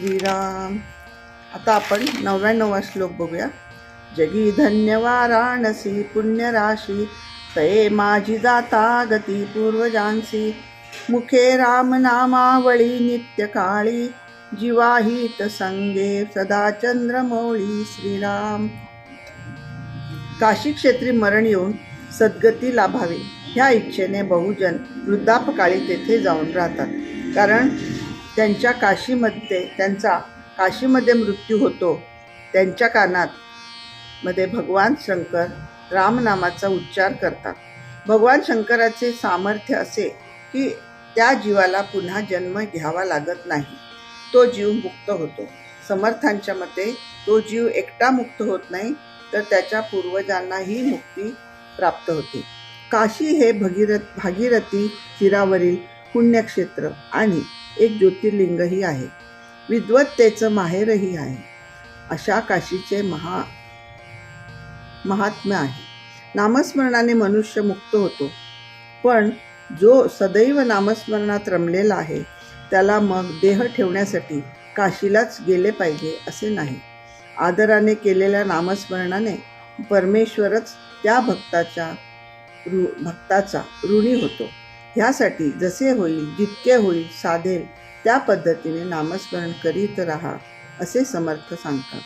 श्रीराम आता आपण नव्याण्णवा श्लोक बघूया. जगी धन्य वाराणसी पुण्यराशी तये माझी जाता गती पूर्वजांसी. मुखे राम नामावळी नित्य काळी जीवाहित संगे सदा चंद्रमौळी श्रीराम काशी क्षेत्री मरण येऊन सद्गती लाभावी. ह्या इच्छेने बहुजन वृद्धापकाळी तेथे जाऊन राहतात. कारण त्यांच्या काशीमध्ये त्यांचा काशीमध्ये मृत्यू होतो. त्यांच्या कानात मध्ये भगवान शंकर रामनामाचा उच्चार करतात. भगवान शंकराचे सामर्थ्य असे की त्या जीवाला पुन्हा जन्म घ्यावा लागत नाही. तो जीव मुक्त होतो. समर्थांच्या मते तो जीव एकटा मुक्त होत नाही तर त्याच्या पूर्वजांनाही मुक्ती प्राप्त होते. काशी हे भगीरथ भागीरथी तीरावरील पुण्यक्षेत्र आणि एक ज्योतिर्लिंगही आहे. विद्वत्तेचं माहेरही आहे. अशा काशीचे महा महात्म्य आहे. नामस्मरणाने मनुष्य मुक्त होतो. पण जो सदैव नामस्मरणात रमलेला आहे त्याला मग देह ठेवण्यासाठी काशीलाच गेले पाहिजे असे नाही. आदराने केलेल्या नामस्मरणाने परमेश्वरच त्या भक्ताच्या ऋ भक्ताचा ऋणी होतो. ह्यासाठी जसे होईल जितके होईल साधेल त्या पद्धतीने नामस्मरण करीत राहा असे समर्थ सांगतात.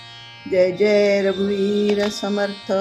जय जय रघुवीर समर्थ.